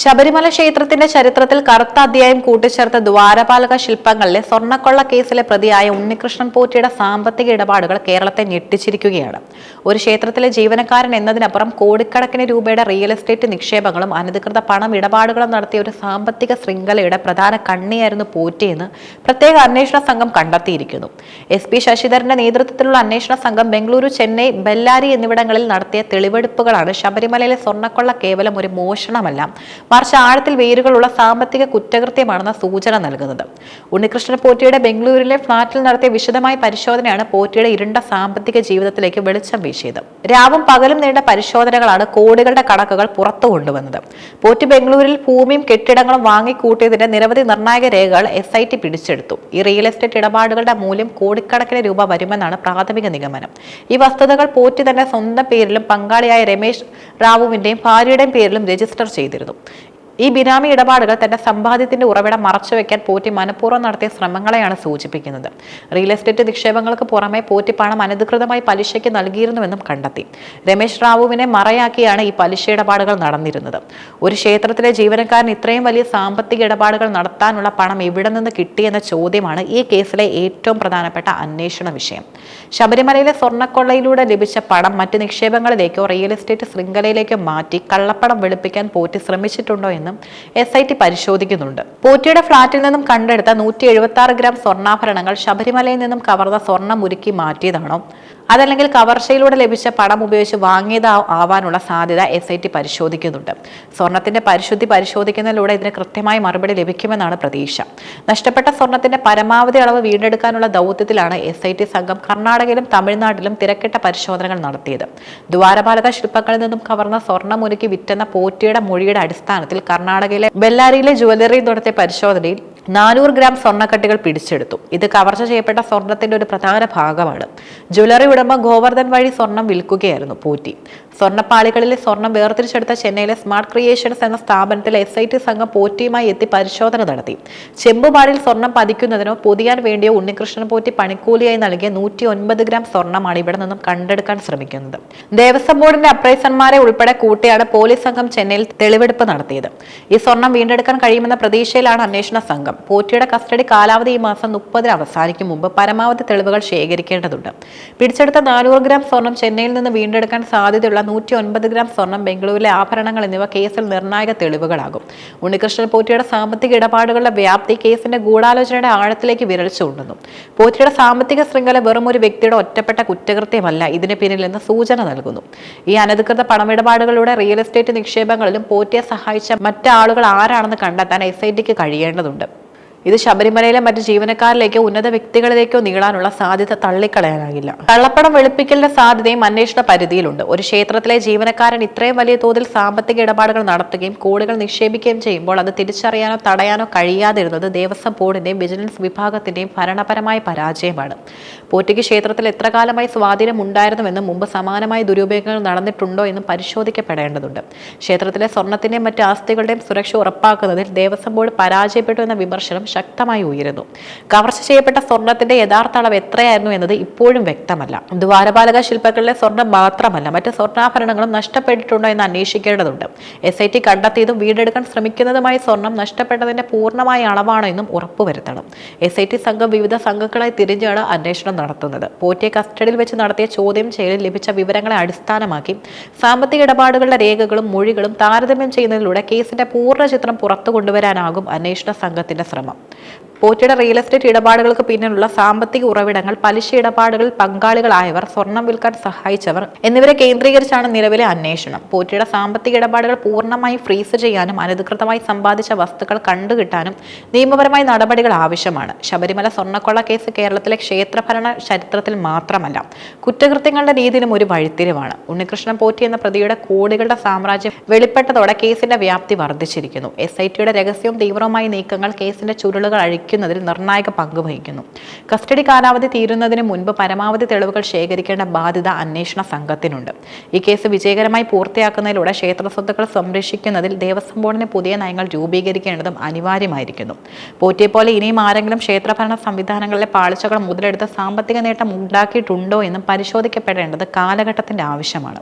ശബരിമല ക്ഷേത്രത്തിന്റെ ചരിത്രത്തിൽ കറുത്ത അധ്യായം കൂട്ടിച്ചേർത്ത ദ്വാരപാലക ശില്പങ്ങളിലെ സ്വർണക്കൊള്ള കേസിലെ പ്രതിയായ ഉണ്ണികൃഷ്ണൻ പോറ്റിയുടെ സാമ്പത്തിക ഇടപാടുകൾ കേരളത്തെ ഞെട്ടിച്ചിരിക്കുകയാണ്. ഒരു ക്ഷേത്രത്തിലെ ജീവനക്കാരൻ എന്നതിനപ്പുറം കോടിക്കണക്കിന് രൂപയുടെ റിയൽ എസ്റ്റേറ്റ് നിക്ഷേപങ്ങളും അനധികൃത പണം ഇടപാടുകളും നടത്തിയ ഒരു സാമ്പത്തിക ശൃംഖലയുടെ പ്രധാന കണ്ണിയായിരുന്നു പോറ്റിയെന്ന് പ്രത്യേക അന്വേഷണ സംഘം കണ്ടെത്തിയിരിക്കുന്നു. എസ് പി ശശിധരന്റെ നേതൃത്വത്തിലുള്ള അന്വേഷണ സംഘം ബംഗളൂരു ചെന്നൈ ബെല്ലാരി എന്നിവിടങ്ങളിൽ നടത്തിയ തെളിവെടുപ്പുകളാണ് ശബരിമലയിലെ സ്വർണക്കൊള്ള കേവലം ഒരു മോഷണമല്ല. മറിച്ച് ആഴത്തിൽ വേരുകളുള്ള സാമ്പത്തിക കുറ്റകൃത്യമാണെന്ന സൂചന നൽകുന്നത്. ഉണ്ണികൃഷ്ണൻ പോറ്റിയുടെ ബംഗളൂരിലെ ഫ്ളാറ്റിൽ നടത്തിയ വിശദമായ പരിശോധനയാണ് പോറ്റിയുടെ ഇരുണ്ട സാമ്പത്തിക ജീവിതത്തിലേക്ക് വെളിച്ചം വീശിയത്. രാവും പകലും നീണ്ട പരിശോധനകളാണ് കോടികളുടെ കണക്കുകൾ പുറത്തു കൊണ്ടുവന്നത്. പോറ്റി ബംഗളൂരിൽ ഭൂമിയും കെട്ടിടങ്ങളും വാങ്ങിക്കൂട്ടിയതിന്റെ നിരവധി നിർണായക രേഖകൾ എസ് ഐ ടി പിടിച്ചെടുത്തു. ഈ റിയൽ എസ്റ്റേറ്റ് ഇടപാടുകളുടെ മൂല്യം കോടിക്കണക്കിന് രൂപ വരുമെന്നാണ് പ്രാഥമിക നിഗമനം. ഈ വസ്തുതകൾ പോറ്റി തന്നെ സ്വന്തം പേരിലും പങ്കാളിയായ രമേശ് റാവുവിന്റെയും ഭാര്യയുടെയും പേരിലും രജിസ്റ്റർ ചെയ്തിരുന്നു. ഈ ബിനാമി ഇടപാടുകൾ തന്റെ സമ്പാദ്യത്തിന്റെ ഉറവിടം മറച്ചുവെക്കാൻ പോറ്റി മനഃപൂർവം നടത്തിയ ശ്രമങ്ങളെയാണ് സൂചിപ്പിക്കുന്നത്. റിയൽ എസ്റ്റേറ്റ് നിക്ഷേപങ്ങൾക്ക് പുറമെ പോറ്റി പണം അനധികൃതമായി പലിശയ്ക്ക് നൽകിയിരുന്നുവെന്നും കണ്ടെത്തി. രമേശ് റാവുവിനെ മറയാക്കിയാണ് ഈ പലിശ ഇടപാടുകൾ നടന്നിരുന്നത്. ഒരു ക്ഷേത്രത്തിലെ ജീവനക്കാരൻ ഇത്രയും വലിയ സാമ്പത്തിക ഇടപാടുകൾ നടത്താനുള്ള പണം എവിടെ നിന്ന് കിട്ടിയെന്ന ചോദ്യമാണ് ഈ കേസിലെ ഏറ്റവും പ്രധാനപ്പെട്ട അന്വേഷണ വിഷയം. ശബരിമലയിലെ സ്വർണക്കൊള്ളയിലൂടെ ലഭിച്ച പണം മറ്റ് നിക്ഷേപങ്ങളിലേക്കോ റിയൽ എസ്റ്റേറ്റ് ശൃംഖലയിലേക്കോ മാറ്റി കള്ളപ്പണം വെളുപ്പിക്കാൻ പോറ്റി ശ്രമിച്ചിട്ടുണ്ടോ എന്നും എസ് ഐ ടി പരിശോധിക്കുന്നുണ്ട്. പോറ്റിയുടെ ഫ്ളാറ്റിൽ നിന്നും കണ്ടെടുത്ത നൂറ്റി ഗ്രാം സ്വർണാഭരണങ്ങൾ ശബരിമലയിൽ നിന്നും കവർന്ന സ്വർണം ഉരുക്കി മാറ്റിയതാണോ? അതല്ലെങ്കിൽ കവർച്ചയിലൂടെ ലഭിച്ച പണം ഉപയോഗിച്ച് വാങ്ങിയത് ആവാനുള്ള സാധ്യത എസ് ഐ ടി പരിശോധിക്കുന്നുണ്ട്. സ്വർണത്തിന്റെ പരിശുദ്ധി പരിശോധിക്കുന്നതിലൂടെ ഇതിന് കൃത്യമായി മറുപടി ലഭിക്കുമെന്നാണ് പ്രതീക്ഷ. നഷ്ടപ്പെട്ട സ്വർണത്തിന്റെ പരമാവധി അളവ് വീണ്ടെടുക്കാനുള്ള ദൗത്യത്തിലാണ് എസ് ഐ ടി സംഘം കർണാടകയിലും തമിഴ്നാട്ടിലും തിരക്കിട്ട പരിശോധനകൾ നടത്തിയത്. ദ്വാരപാലക ശില്പങ്ങളിൽ നിന്നും കവർന്ന സ്വർണം ഒരുക്കി വിറ്റെന്ന പോറ്റിയുടെ മൊഴിയുടെ അടിസ്ഥാനത്തിൽ കർണാടകയിലെ ബെല്ലാരിയിലെ ജുവലറി നടത്തിയ പരിശോധനയിൽ നാനൂറ് ഗ്രാം സ്വർണക്കട്ടികൾ പിടിച്ചെടുത്തു. ഇത് കവർച്ച ചെയ്യപ്പെട്ട സ്വർണത്തിന്റെ ഒരു പ്രധാന ഭാഗമാണ്. ജ്വല്ലറി ഉടമ ഗോവർദ്ധൻ വഴി സ്വർണം വിൽക്കുകയായിരുന്നു പൂറ്റി. സ്വർണപ്പാളികളിലെ സ്വർണം വേർതിരിച്ചെടുത്ത ചെന്നൈയിലെ സ്മാർട്ട് ക്രിയേഷൻസ് എന്ന സ്ഥാപനത്തിലെ എസ് ഐ ടി സംഘം പോറ്റിയുമായി എത്തി പരിശോധന നടത്തി. ചെമ്പുപാടിൽ സ്വർണം പതിക്കുന്നതിനോ പൊതിയാൻ വേണ്ടിയോ ഉണ്ണികൃഷ്ണൻ പോറ്റി പണിക്കൂലിയായി നൽകിയ നൂറ്റി ഒൻപത് ഗ്രാം സ്വർണമാണ് ഇവിടെ നിന്നും കണ്ടെടുക്കാൻ ശ്രമിക്കുന്നത്. ദേവസ്വം ബോർഡിന്റെ അപ്രൈസന്മാരെ ഉൾപ്പെടെ കൂട്ടിയാണ് പോലീസ് സംഘം ചെന്നൈയിൽ തെളിവെടുപ്പ് നടത്തിയത്. ഈ സ്വർണം വീണ്ടെടുക്കാൻ കഴിയുമെന്ന പ്രതീക്ഷയിലാണ് അന്വേഷണ സംഘം. പോറ്റിയുടെ കസ്റ്റഡി കാലാവധി ഈ മാസം മുപ്പതിന് അവസാനിക്കും മുമ്പ് പരമാവധി തെളിവുകൾ ശേഖരിക്കേണ്ടതുണ്ട്. പിടിച്ചെടുത്ത നാനൂറ് ഗ്രാം സ്വർണം ചെന്നൈയിൽ നിന്ന് വീണ്ടെടുക്കാൻ സാധ്യതയുള്ള നൂറ്റി ഒൻപത് ഗ്രാം സ്വർണം ബംഗളൂരിലെ ആഭരണങ്ങൾ എന്നിവ കേസിൽ നിർണായക തെളിവുകളാകും. ഉണ്ണികൃഷ്ണൻ പോറ്റിയുടെ സാമ്പത്തിക ഇടപാടുകളുടെ വ്യാപ്തി കേസിന്റെ ഗൂഢാലോചനയുടെ ആഴത്തിലേക്ക് വിരൽ ചൂണ്ടുന്നു. പോറ്റിയുടെ സാമ്പത്തിക ശൃംഖല വെറും ഒരു വ്യക്തിയുടെ ഒറ്റപ്പെട്ട കുറ്റകൃത്യമല്ല ഇതിന് പിന്നിൽ നിന്ന് സൂചന നൽകുന്നു. ഈ അനധികൃത പണമിടപാടുകളുടെ റിയൽ എസ്റ്റേറ്റ് നിക്ഷേപങ്ങളിലും പോറ്റിയെ സഹായിച്ച മറ്റാളുകൾ ആരാണെന്ന് കണ്ടെത്താൻ എസ് ഐ ടിക്ക് കഴിയേണ്ടതുണ്ട്. ഇത് ശബരിമലയിലെ മറ്റ് ജീവനക്കാരിലേക്കോ ഉന്നത വ്യക്തികളിലേക്കോ നീളാനുള്ള സാധ്യത തള്ളിക്കളയാനാകില്ല. കള്ളപ്പണം വെളുപ്പിക്കലിന്റെ സാധ്യതയും അന്വേഷണ പരിധിയിലുണ്ട്. ഒരു ക്ഷേത്രത്തിലെ ജീവനക്കാരൻ ഇത്രയും വലിയ തോതിൽ സാമ്പത്തിക ഇടപാടുകൾ നടത്തുകയും കോടികൾ നിക്ഷേപിക്കുകയും ചെയ്യുമ്പോൾ അത് തിരിച്ചറിയാനോ തടയാനോ കഴിയാതിരുന്നത് ദേവസ്വം ബോർഡിന്റെയും വിജിലൻസ് വിഭാഗത്തിന്റെയും ഭരണപരമായ പരാജയമാണ്. പോറ്റിക്ക് ക്ഷേത്രത്തിൽ എത്ര കാലമായി സ്വാധീനം ഉണ്ടായിരുന്നുവെന്നും മുമ്പ് സമാനമായ ദുരുപയോഗങ്ങൾ നടന്നിട്ടുണ്ടോ എന്നും പരിശോധിക്കപ്പെടേണ്ടതുണ്ട്. ക്ഷേത്രത്തിലെ സ്വർണത്തിന്റെയും മറ്റ് ആസ്തികളുടെയും സുരക്ഷ ഉറപ്പാക്കുന്നതിൽ ദേവസ്വം ബോർഡ് പരാജയപ്പെട്ടു എന്ന വിമർശനം ശക്തമായി ഉയരുന്നു. കവർച്ച ചെയ്യപ്പെട്ട സ്വർണത്തിന്റെ യഥാർത്ഥ അളവ് എത്രയായിരുന്നു എന്നത് ഇപ്പോഴും വ്യക്തമല്ല. ദ്വാരപാലക ശില്പങ്ങളിലെ സ്വർണം മാത്രമല്ല മറ്റ് സ്വർണാഭരണങ്ങളും നഷ്ടപ്പെട്ടിട്ടുണ്ടോ എന്ന് അന്വേഷിക്കേണ്ടതുണ്ട്. എസ് ഐ ടി കണ്ടെത്തിയതും വീണ്ടെടുക്കാൻ ശ്രമിക്കുന്നതുമായി സ്വർണം നഷ്ടപ്പെട്ടതിന്റെ പൂർണമായ അളവാണോ എന്നും ഉറപ്പുവരുത്തണം. എസ് ഐ ടി സംഘം വിവിധ സംഘങ്ങളായി തിരിഞ്ഞാണ് അന്വേഷണം നടത്തുന്നത്. പോറ്റിയെ കസ്റ്റഡിയിൽ വെച്ച് നടത്തിയ ചോദ്യം ചെയ്യലിൽ ലഭിച്ച വിവരങ്ങളെ അടിസ്ഥാനമാക്കി സാമ്പത്തിക ഇടപാടുകളുടെ രേഖകളും മൊഴികളും താരതമ്യം ചെയ്യുന്നതിലൂടെ കേസിന്റെ പൂർണ ചിത്രം പുറത്തു കൊണ്ടുവരാനാകും അന്വേഷണ സംഘത്തിന്റെ ശ്രമം. 嗯。പോറ്റിയുടെ റിയൽ എസ്റ്റേറ്റ് ഇടപാടുകൾക്ക് പിന്നിലുള്ള സാമ്പത്തിക ഉറവിടങ്ങൾ പലിശ ഇടപാടുകൾ പങ്കാളികളായവർ സ്വർണം വിൽക്കാൻ സഹായിച്ചവർ എന്നിവരെ കേന്ദ്രീകരിച്ചാണ് നിലവിലെ അന്വേഷണം. പോറ്റിയുടെ സാമ്പത്തിക ഇടപാടുകൾ പൂർണമായി ഫ്രീസ് ചെയ്യാനും അനധികൃതമായി സമ്പാദിച്ച വസ്തുക്കൾ കണ്ടുകിട്ടാനും നിയമപരമായ നടപടികൾ ആവശ്യമാണ്. ശബരിമല സ്വർണക്കൊള്ള കേസ് കേരളത്തിലെ ക്ഷേത്രഭരണ ചരിത്രത്തിൽ മാത്രമല്ല കുറ്റകൃത്യങ്ങളുടെ രീതിയിലും ഒരു വഴിത്തിരിവാണ്. ഉണ്ണികൃഷ്ണൻ പോറ്റി എന്ന പ്രതിയുടെ കോടികളുടെ സാമ്രാജ്യം വെളിപ്പെട്ടതോടെ കേസിന്റെ വ്യാപ്തി വർദ്ധിച്ചിരിക്കുന്നു. എസ് ഐ ടിയുടെ രഹസ്യവും തീവ്രവുമായ നീക്കങ്ങൾ കേസിന്റെ ചുരുളുകൾ അഴിക്കുന്നതിൽ നിർണായക പങ്ക് വഹിക്കുന്നു. കസ്റ്റഡി കാലാവധി തീരുന്നതിന് മുൻപ് പരമാവധി തെളിവുകൾ ശേഖരിക്കേണ്ട ബാധ്യത അന്വേഷണ സംഘത്തിനുണ്ട്. ഈ കേസ് വിജയകരമായി പൂർത്തിയാക്കുന്നതിലൂടെ ക്ഷേത്ര സ്വത്തുക്കൾ സംരക്ഷിക്കുന്നതിൽ ദേവസ്വം ബോർഡിന് പുതിയ നയങ്ങൾ രൂപീകരിക്കേണ്ടതും അനിവാര്യമായിരിക്കുന്നു. പോറ്റിയെ പോലെ ഇനിയും ആരെങ്കിലും ക്ഷേത്രഭരണ സംവിധാനങ്ങളിലെ പാളിച്ചകൾ മുതലെടുത്ത് സാമ്പത്തിക നേട്ടം ഉണ്ടാക്കിയിട്ടുണ്ടോ എന്നും പരിശോധിക്കപ്പെടേണ്ടത് കാലഘട്ടത്തിന്റെ ആവശ്യമാണ്.